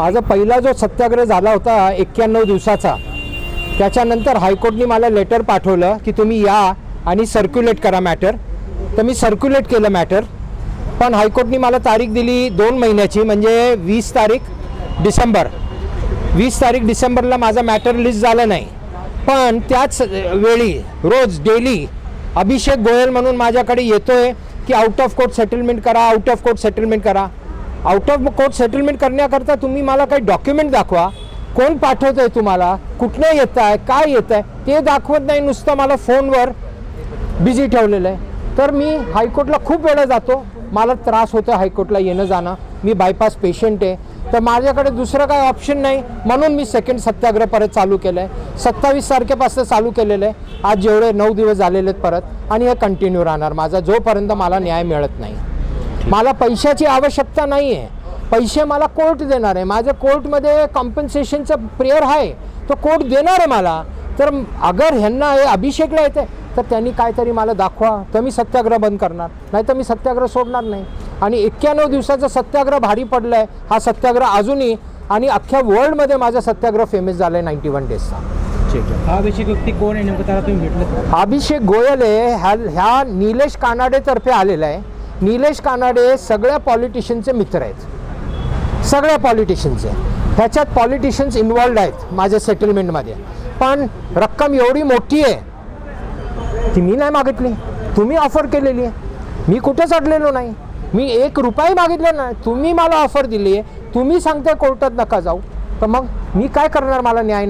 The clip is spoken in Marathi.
माझा पहिला जो सत्याग्रह झाला होता एक्क्याण्णव दिवसाचा त्याच्यानंतर हायकोर्टने मला लेटर पाठवलं की तुम्ही या आणि सर्क्युलेट करा मॅटर तर मी सर्क्युलेट केलं मॅटर पण हायकोर्टने मला तारीख दिली दोन महिन्याची म्हणजे वीस तारीख डिसेंबर. वीस तारीख डिसेंबरला माझा मॅटर लिस्ट झालं नाही. पण त्याच वेळी रोज डेली अभिषेक गोयल म्हणून माझ्याकडे येतोय की आउट ऑफ कोर्ट सेटलमेंट करा आउट ऑफ कोर्ट सेटलमेंट करा. आउट ऑफ कोर्ट सेटलमेंट करण्याकरता तुम्ही मला काही डॉक्युमेंट दाखवा. कोण पाठवतंय तुम्हाला? कुठनं येत आहे काय येत आहे ते दाखवत नाही. नुसतं मला फोनवर बिझी ठेवलेलं आहे तर मी हायकोर्टला खूप वेळा जातो. मला त्रास होतो हायकोर्टला येणं जाणं. मी बायपास पेशंट आहे. तर माझ्याकडे दुसरं काही ऑप्शन नाही. म्हणून मी सेकंड सत्याग्रह परत चालू केलं आहे सत्तावीस तारखेपासून चालू केलेलं आहे. आज जेवढे नऊ दिवस झालेले आहेत परत. आणि हे कंटिन्यू राहणार. माझा जोपर्यंत मला न्याय मिळत नाही. मला पैशाची आवश्यकता नाही आहे पैसे मला कोर्ट देणार आहे. माझ्या कोर्टमध्ये कॉम्पन्सेशनचं प्रेयर आहे. तो कोर्ट देणार आहे मला. तर अगर ह्यांना हे अभिषेकला येते तर त्यांनी काहीतरी मला दाखवा. तर मी सत्याग्रह बंद करणार. नाही तर मी सत्याग्रह सोडणार नाही. आणि एक्क्याण्णव दिवसाचा सत्याग्रह भारी पडला आहे हा सत्याग्रह अजूनही आणि अख्ख्या वर्ल्डमध्ये माझा सत्याग्रह फेमस झाला आहे नाईन्टी वन डेजचा ठीक आहे. हा अभिषेक व्यक्ती कोण आहे? नेमकं त्याला तुम्ही भेटलं अभिषेक गोयल आहे. ह्या ह्या निलेश कानाडेतर्फे आलेला आहे. निलेश कानाडे सगळ्या पॉलिटिशियनचे मित्र आहेत. सगळ्या पॉलिटिशियनचे ह्याच्यात पॉलिटिशियन्स इन्वॉल्ड आहेत माझ्या सेटलमेंटमध्ये पण रक्कम एवढी मोठी आहे ती मी नाही मागितली. तुम्ही ऑफर केलेली आहे. मी कुठेच अडलेलो नाही. मी एक रुपयाही मागितले नाही. तुम्ही मला ऑफर दिली आहे तुम्ही सांगताय कोर्टात नका जाऊ. तर मग मी काय करणार? मला न्याय नाही.